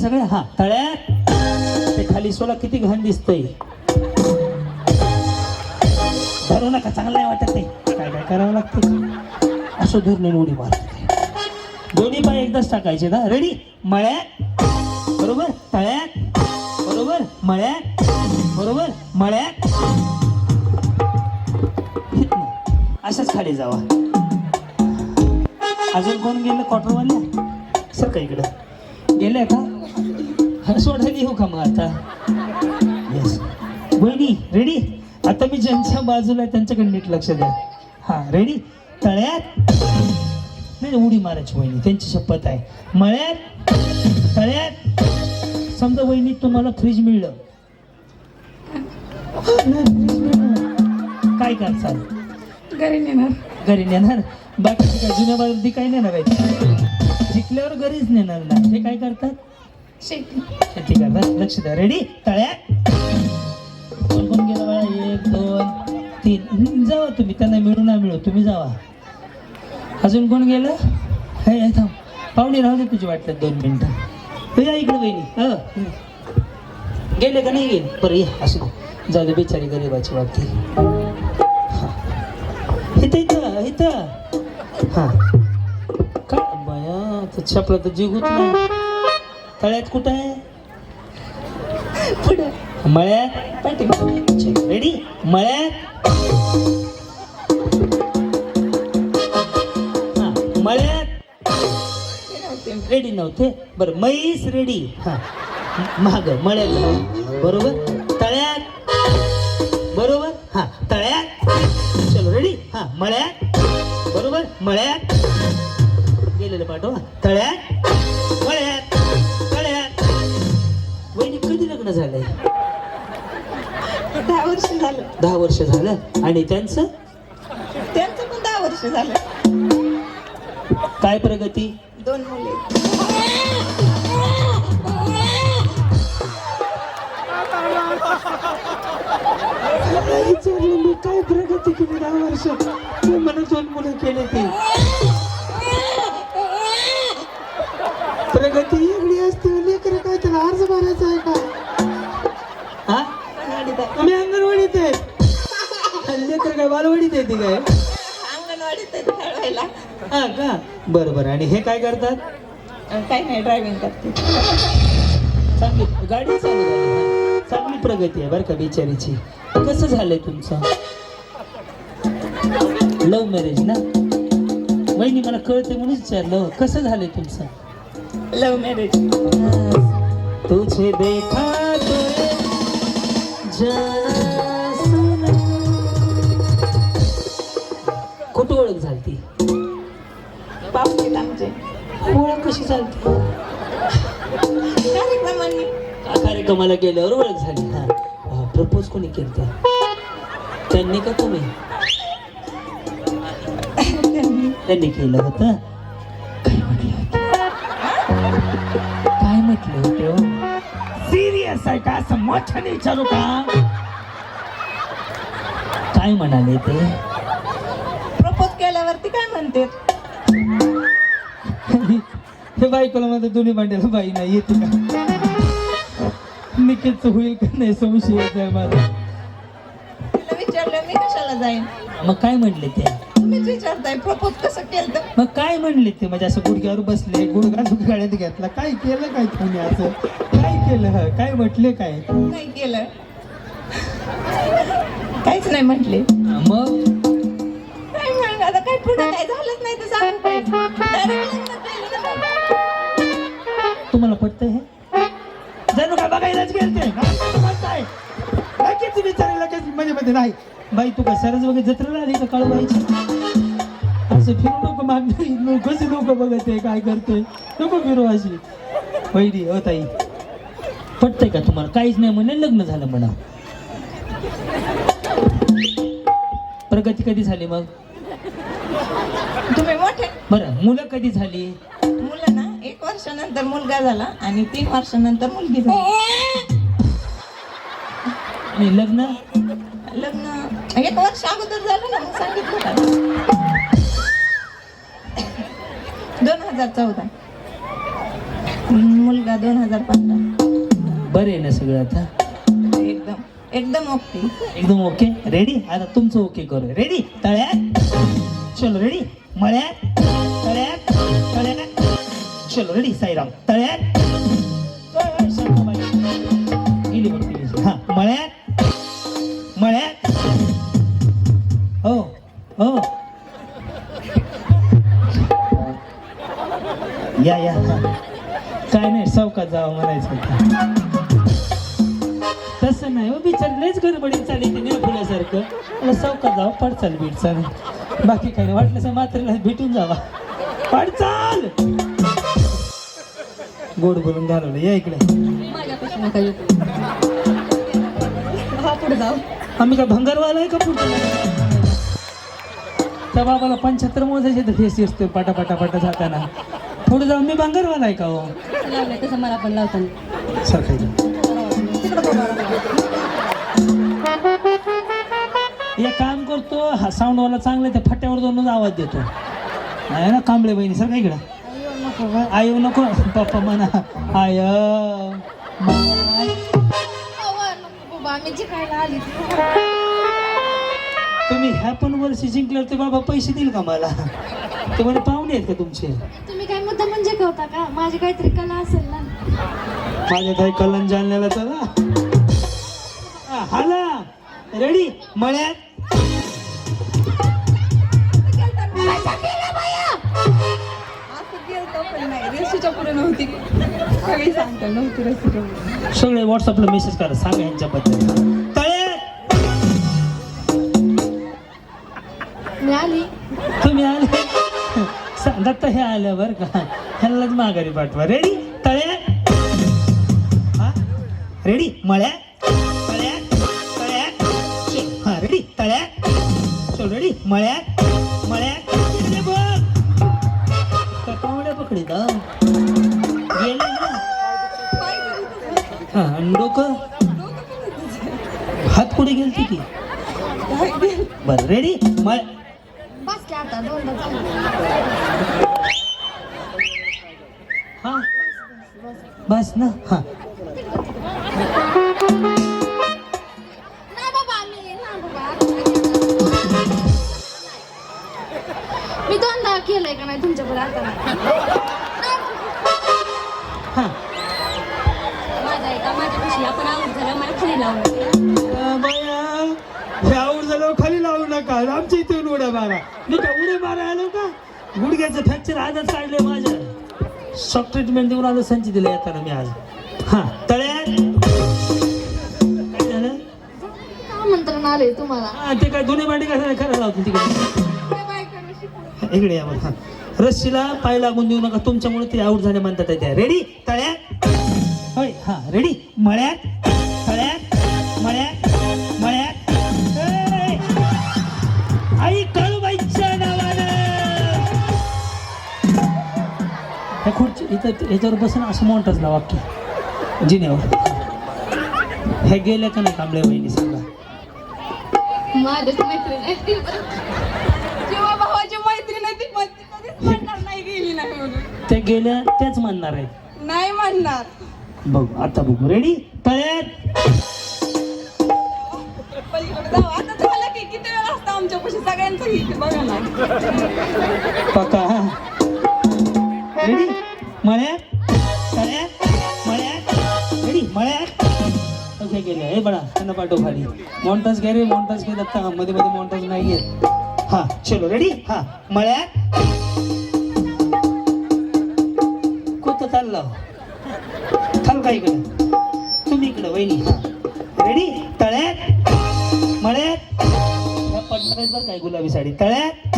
सगळे? हा तळ्यात? ते खाली सोला किती घाण दिसतंय. धरू नका चांगलं नाही वाटत ते. काय काय करावं लागते असं धरून उडी मारते दोन्ही पाय एकदाच टाकायचे ना. रेडी मळ्यात? बरोबर? तळ्यात? बरोबर? मळ्यात? बरोबर? मळ्यात? असंच अशाच खाली जावा. अजून कोण गेलं? क्वार्टरवाल्या सर का इकडं. गेलंय का? सोडायला येऊ का मग आता? येस बहिणी रेडी आता मी ज्यांच्या बाजूला आहे त्यांच्याकडे नीट लक्ष द्या. हा रेडी तळ्यात? नाही उडी मारायची वहिनी त्यांची शपथ आहे. मळ्यात? तळ्यात? समजा वहिनी तुम्हाला फ्रीज मिळलं. काय करसाल घरी नेणार. घरी नेणार? बाकी काय जुन्या बाजूला काय नेणार आहे? जिंकल्यावर घरीच नेणार ना हे काय करतात? शेती. शेती करतात लक्ष द्या. रेडी तळ्या कोण गेला बाळा एक दोन तीन. जावा तुम्ही. त्यांना मिळू ना मिळू. तुम्ही जावा. अजून कोण गेलं? हे थांब. पाहुणे राहू दे तुझी वाटतात दोन मिनटं. हे या इकडे बहिणी. हं, गेले का नाही गेले? बरं ये. असू दे. जाऊ दे बिचारी गरीबाची वाटते. इथं इथं इथं. हा. काय बाया तर छपला तर जीव नाही. तळ्यात कुठं आहे? पुढं. मळ्यात? रेडी मळ्यात? हा, मळ्यात? रेडी नव्हते. बरं म्हैस रेडी हा. महाग मळ्यात. बरोबर? तळ्यात? बरोबर? हा तळ्यात? चलो रेडी हा मळ्यात? बरोबर? मळ्यात? गेलेलं पाठवा तळ्यात? लग्न झालंय? दहा वर्ष झालं. दहा वर्ष झालं. आणि त्यांचं? त्यांचं पण दहा वर्ष झालं. काय प्रगती? दोन मुले. विचारलं मी काय प्रगती केली दहा वर्ष? ते मला दोन मुलं केले ते. प्रगती एवढी असते लेकर काय त्याला अर्ज भरायचा आहे का. तुम्ही अंगणवाडीत आहे लेकर काय बालवाडीत येते काय? अंगणवाडीत आहे हा का? बरं बरं. आणि हे काय करतात? काही नाही ड्रायव्हिंग करते. चांगली गाडी चालू झाली. चांगली प्रगती आहे बरं का बिचारीची. कसं झालंय तुमचं? लव्ह मॅरेज ना? वहिनी मला कळते म्हणून विचारलं. कसं झालंय तुमचं? लव्ह मॅरेज तुझे देखा कुठं ओळख झालती? पाहुणेत आमचे ओळख कशी चालते कार्यक्रमांनी. कार्यक्रमाला गेल्यावर ओळख झाली. हा. प्रपोज कोणी केलं त्यांनी का तुम्ही? त्यांनी केलं होतं. काय म्हटलं होतं? काय म्हटलं होतं? सिरियस आहे का? असं मोठ्याने विचारू का? काय म्हणाले ते? प्रपोज केल्यावरती काय म्हणते? हे बायकोला मध्ये दोन्ही भांड्याला बाई नाही येते का? निकेच होईल का नाही संशय माझा तिला विचारलं मी कशाला जाईन? मग काय म्हणले ते? तुम्हीच विचारताय प्रपोज कसं केलं मग काय म्हणले ते? म्हणजे असं गुडघ्यावर बसले गुडघा गाड्यात घेतला. काय केलं काय तुम्ही असं? काय केलं? ह? काय म्हटले काय? नाही केलं. काहीच नाही म्हटले. मग? काय आता काय पुढे काय झालंच नाही तर सांगू काय? Direct लग्न केलं ना काय? तुम्हाला पटतंय हे? जणू काय बघायलाच गेलते काय लगेच विचारायला लगेच म्हणजे मध्ये नाही. बाई तू काय सरस वगैरे जत्रेला आली का कळवायची? असं फिरू नको मागणी. कसे लोक बघत काय करते नको फिरू अशी. वैरी हो ताई. पटतंय का तुम्हाला? काहीच नाही म्हणे लग्न झालं म्हणा. प्रगती कधी झाली मग? तुम्ही मोठे? बरं मुलं कधी झाली? मुलं ना एक वर्षानंतर मुलगा झाला आणि तीन वर्षानंतर मुलगी झाली. आणि लग्न? लग्न एक वर्ष अगोदर झालं ना सांगितलं दोन हजार चौदा. मुलगा दोन हजार पंधरा. बरं आहे ना सगळं आता? एकदम एकदम ओके एकदम ओके रेडी आता तुमचं ओके करू. रेडी तळ्यात? चलो रेडी मळ्यात? तळ्यात? तळ्यात? चलो रेडी साईराम तळ्यात. गेली बघ. हा मळ्यात? चौकात जावं म्हणायचं. तसं नाही हो बिचार लयच गडबडीत चालली ते नाही फुल्यासारखं मला चौकात जावं? पडचाल बीडचाल बाकी काही नाही वाटलं तर मात्र भेटून जावा. पडचाल गोड बोलून घालवलं या इकडे. पुढे आम्ही काय भंगारवाला आहे का पुढचं त्या बाबाला पंच्याहत्तर मोजायचे तर फेस असतो पाटा पाटा पाटा जाताना पुढे जाऊन मी भंगारवाला आहे का हो? लावलंय तसं मला पण लावताना. एक काम करतो हा साऊंडवाला चांगला आहे, त्या फट्यावर दोनच आवाज देतो. आहे ना कांबळे बहिणी सर काय इकडं? आयो नको पप्पा म्हणा. आय. जिंकायला आली तुम्ही ह्या पण वर्षी जिंकल्यावर ते बाबा पैसे देईल का मला? ते म्हणे पाहुणे आहेत का तुमचे? तुम्ही होता का? माझी काहीतरी कला असेल ना. माझ्या काही कलन जालन्याला चला. हाला. रेडी मळ्यात? सगळे व्हॉट्सअपला मेसेज करा सांगा यांच्याबद्दल. आली. तुम्ही आले? दत्त हे आल्या बरं का? ह्यालाच माघारी पाठवा. रेडी तळ्या? हा? रेडी मळ्या? तळ्या तळ्या? हा रेडी तळ्या? चल रेडी मळ्या? मळ्या? इकडे बघ. का पकडीत गेले हा डोकं? हात पुढे गेलते की? बरं रेडी मळ बस आता दोनदा झालं. हा बस ना. हा. नाही बाबा मी नाही बाबा. मी दोनदा केलंय का नाही तुमच्याकडे आता? हा. माझा एका आपण झालं मला खाली लावलं. बाया ह्यावर झाल्यावर खाली लावू नका. आमच्या इथे येऊन उड्या मारा. मी का उड्या मारा आलो का? गुडघ्याचं फ्रॅक्चर आजच काढले माझ्या शॉक ट्रीटमेंट देऊन आलो संची दिलं येताना मी आज। हा तळ्यात काय झालं आमंत्रण आले तुम्हाला? हा, ते काय दोन्ही मांडी कसं करायला लावतो तिकडे? इकडे या हा. रस्सीला पाय लागून देऊ नका तुमच्यामुळे ते आऊट झाले म्हणतात त्या. रेडी तळ्यात होय हा रेडी मळ्यात? तळ्यात मळ्यात? मळ्यात? ए! आई इथं याच्यावर बसून असं मोंटाच ना वाक्य. जिन्यावर. ह्या गेल्या का नाही कांबळे बहिणी सांगा? माझ्याच मैत्रीण आहे ती बरं. जेव्हा भावाची मैत्रीण आहे ती पण ती कधीच म्हणणार नाही गेली नाही म्हणून. त्या गेल्या त्याच म्हणणार आहेत. नाही म्हणणार. बघ आता बघू. रेडी तळ्यात. पलीकडे जाऊ. आता झालं की किती वेळ असतं आमच्यापाशी? सगळ्यांचं ही बघा ना. पका. मळ्या तळ्यात मळ्या रेडी मळ्यात ओके गेले हे बडा त्यांना पाठव खाली. मॉन्टाज घे रे मॉन्टाज घे दत्ता. मध्ये मध्ये मॉन्टाज नाही घेत हा चलो रेडी? हा मळ्या कोणतं चाललं थांब हो? का इकडं? तुम्ही इकडं वहिनी. हा. रेडी? तळ्यात मळ्यात ह्या पडणार काय गुलाबी साडी. तळ्यात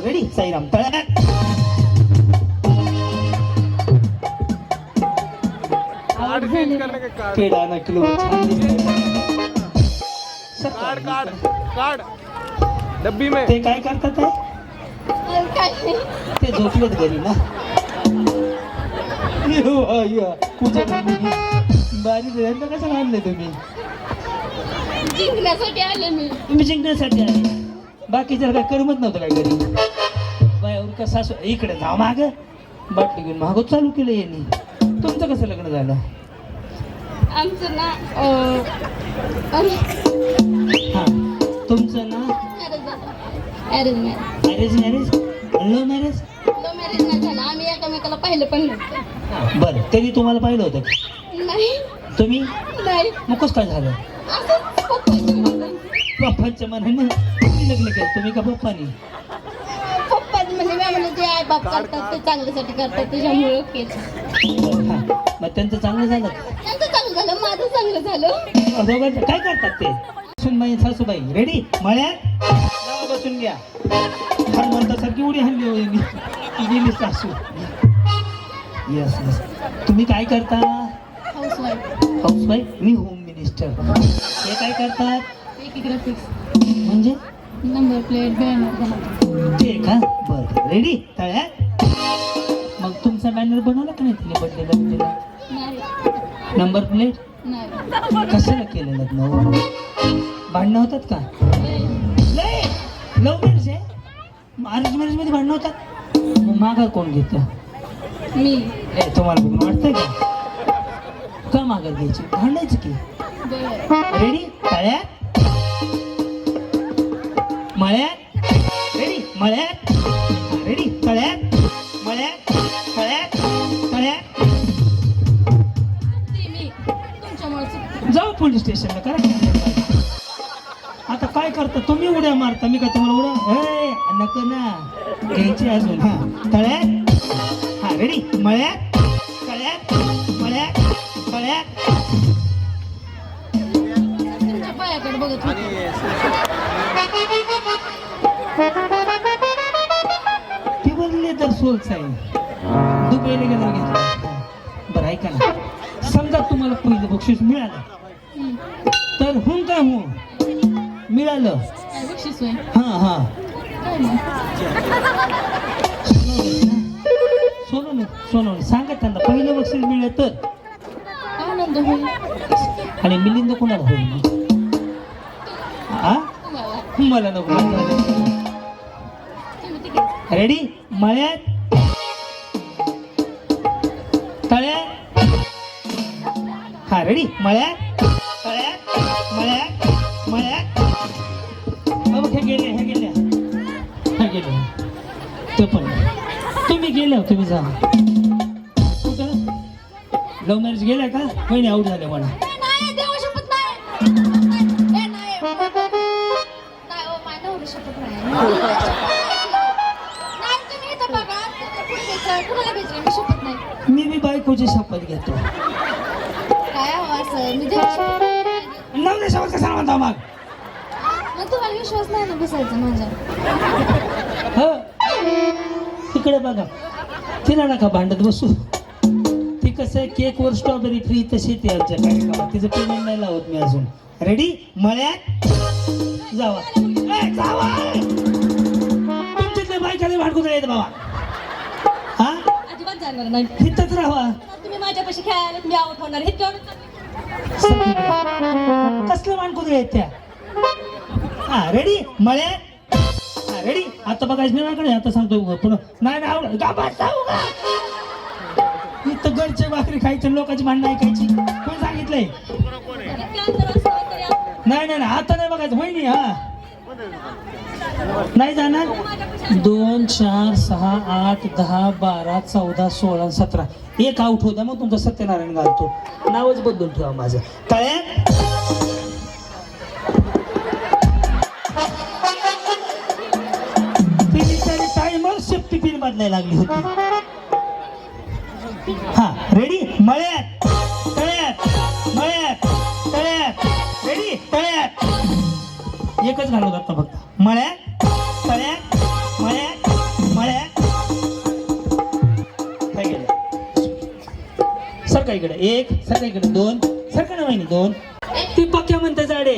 चलो रेडी साईराम तळ्यात पेढा ना किलो छान दिसतंय. सर, कार्ड कार्ड कार्ड डब्बी में. ते काय करतात नाही. ते झोपलेत घरी ना. पूजा मम्मी. बारी यांना कसं आणलंय तुम्ही? जिंकण्यासाठी आले मी. तुम्ही जिंकण्यासाठी आले. बाकी जर काय करमत नव्हतं काय घरी बायावर का सासू? इकडे जाऊ माग. बाटली घेऊन मागं चालू केलं यांनी. तुमचं कसं लग्न झालं? आमचं ना अं, अरे. हा. तुमचं ना? मॅरेज झालं. Arrange marriage marriage marriage love marriage love marriage नाही झालं. आम्ही एकामेकाला पाहिलं पण नव्हतं. बरं. कधी तुम्हाला पाहिलं होतं. का? नाही. तुम्ही? नाही. मग कसं काय झालं? असंच मर्जी. पप्पांच्या मनाने तुम्ही लग्न केलं. तुम्ही का पप्पानी? म्हणजे मी म्हणलं जे आई बाप करतात ते चांगल्यासाठी करतात त्याच्यामुळे हा मग त्यांचं चांगलं झालं? त्यांचं चांगलं झालं माझं चांगलं झालं. दोघांचं काय करतात ते? सुनबाई सासूबाई रेडी मळ्यात? जावा बसून घ्या. हनुमंतासारखी उडी हल्ली हो यांनी. ती गेली सासू. येस येस तुम्ही काय करता? हाऊस वाईफ हाऊसवाईफ मी होम मिनिस्टर हे काय करतात? एक म्हणजे? नंबर प्लेट बॅनर ते का बरं रेडी तळ्यात मग तुमचा बॅनर बनवला का नाही तिने बर्थडेला बिड्डेला नाही नंबर प्लेट नाही. कशाला केलं लग्न? भांडणं होतात का? लय! लव्ह मॅरेज आहे? अरेंज मॅरेजमध्ये भांडणं होतात? मग माघार कोण घेतं? मी. ए तुम्हाला बघून वाटतंय का? का माघार घ्यायची? भांडायचं की? रेडी तळ्यात मळ्यात. रेडी मळ्यात. रेडी तळ्यात. मळ्यात. तळ्यात. तळ्यात. जाऊ पोलीस स्टेशनला करा आता. काय करता? तुम्ही उड्या मारता मी काय तुम्हाला उड्या? हे नको ना. घ्यायची अजून. हा तळ्यात. हा रेडी मळ्यात. तळ्यात. मळ्यात. तळ्यात. तुमच्या पायाकडे बघत होते. ती बोलले तर सोलच आहे दुबईला गेला घेतला बरं ऐका ना. समजा तुम्हाला पहिलं बक्षीस मिळालं. तर हुन काय हो मिळालं. बक्षीस हा. हा सोनवणे सोनवणे सांगा त्यांना पहिलं बक्षीस मिळलं तर? आनंद होईल. आणि मिलिंद कोणाला होईल? हा मला नको. रेडी मळ्यात? तळ्यात? हा रेडी मळ्यात? तळ्यात? मळ्यात? मळ्यात? अहो, हे गेले हे गेल्या हे गेले. ते पण. तुम्ही गेले हो, तुम्ही जा. कुठं? लव्ह मॅरेज गेल्या का? महिने आऊट झाले म्हणा. मी मी बायकोची शपथ घेतो. काय हवं मी शपथ नाही. नवऱ्या शपथ कसा म्हणता मग मग तुम्हाला विश्वास नाही ना बसायचा माझ्या? ह? तिकडे बघा. तिला नका भांडत बसू. ती कसं आहे केकवर स्ट्रॉबेरी फ्री तशी ती आमच्या कार्यक्रमात. तिचं पेमेंट नाही लावत मी अजून. रेडी मळ्यात? जावा. जावा! बायकाले भांडकून येत बाबा? हा? अजिबात जाणार नाही. राहा तुम्ही माझ्यापाशी खेळायला मी आउट होणार हे तेवढं कसलं भांडकून येत त्या हा रेडी हा रेडी आता बघायचं नाही माझ्याकडे आता सांगतो. पुन्हा नाही नाही का? इथं घरचे भाकरी खायचे लोकांची भांडणं ऐकायची. कोण सांगितलंय? नाही नाही नाही आता नाही बघायचं. होईनी हा. नाही जाणार? दोन चार सहा आठ दहा बारा चौदा सोळा सतरा. एक आउट होता मग तुमचा सत्यनारायण घालतो नावच बदलून ठेवा माझं. तळ्यात ती टाइमर सेफ्टी पिन बदलायला लागली होती. हा रेडी मळ्यात. तळ्यात. मळ्यात. तळ्यात. रेडी तळ्यात. एकच घालवतात मळ्यात मळ्यात काय गेलं सरका इकडे. एक सरका इकडे. दोन सरका ना महिने दोन. ती पक्क्या म्हणते झाडे.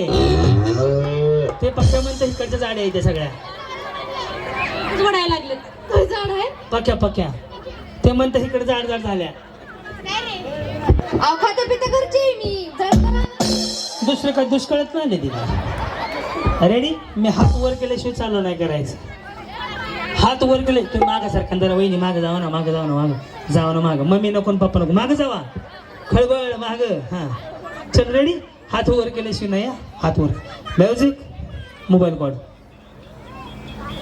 ते पक्क्या म्हणते इकडच्या झाडे आहे ते सगळ्या. म्हणायला लागले काय झाड आहे? पक्या पक्या ते म्हणते इकडे जाड जाड झाल्या. अहो खाता पिता घरची आहे मी. दुसरं काय दुष्काळात नाही आले तिला रेडी मी हात वर केल्याशिवाय चालू नाही करायचं. हात वर केले तुम्ही मागं सारखा जरा वहिनी मागं जावा ना मागं जावा ना मागं. जावा ना मागं. मम्मी नको पप्पा नको. मागं जावा. खळबळ मागं. हां. चल रेडी हात वर केल्याशिवाय नाही हात वर. Music mobile code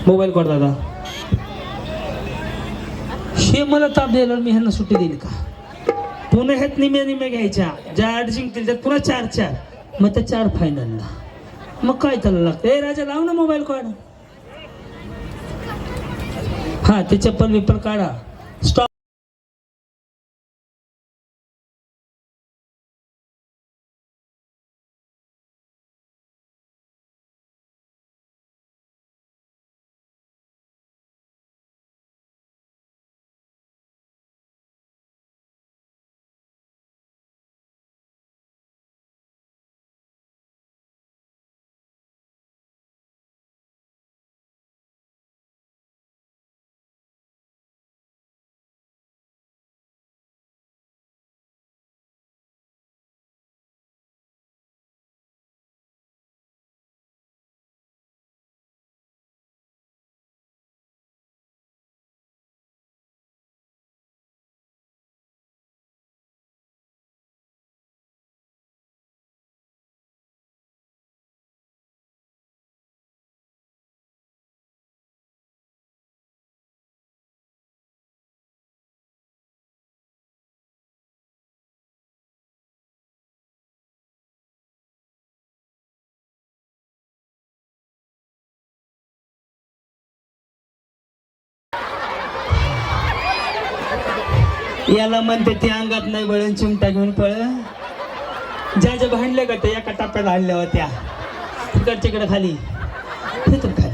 mobile code दादा. हे मला ताप द्यायला मी ह्यांना सुट्टी देईल का? पुन्हा ह्यात निम्या निम्या घ्यायच्या. ज्या आठ जिंकतील त्यात पुन्हा चार चार मग त्या चार फायनलला मग काय त्याला लागतं? ए राजा लाव ना मोबाईल कॉड हा ते चप्पल बिप्पल काढा. स्टॉप याला म्हणते ते अंगात नाही वळण चिमटा घेऊन पळ. ज्या ज्या भांडल्या का त्या एका टप्प्यात आणल्या होत्या. तिकडच्या इकडे खाली. तिथून खाली.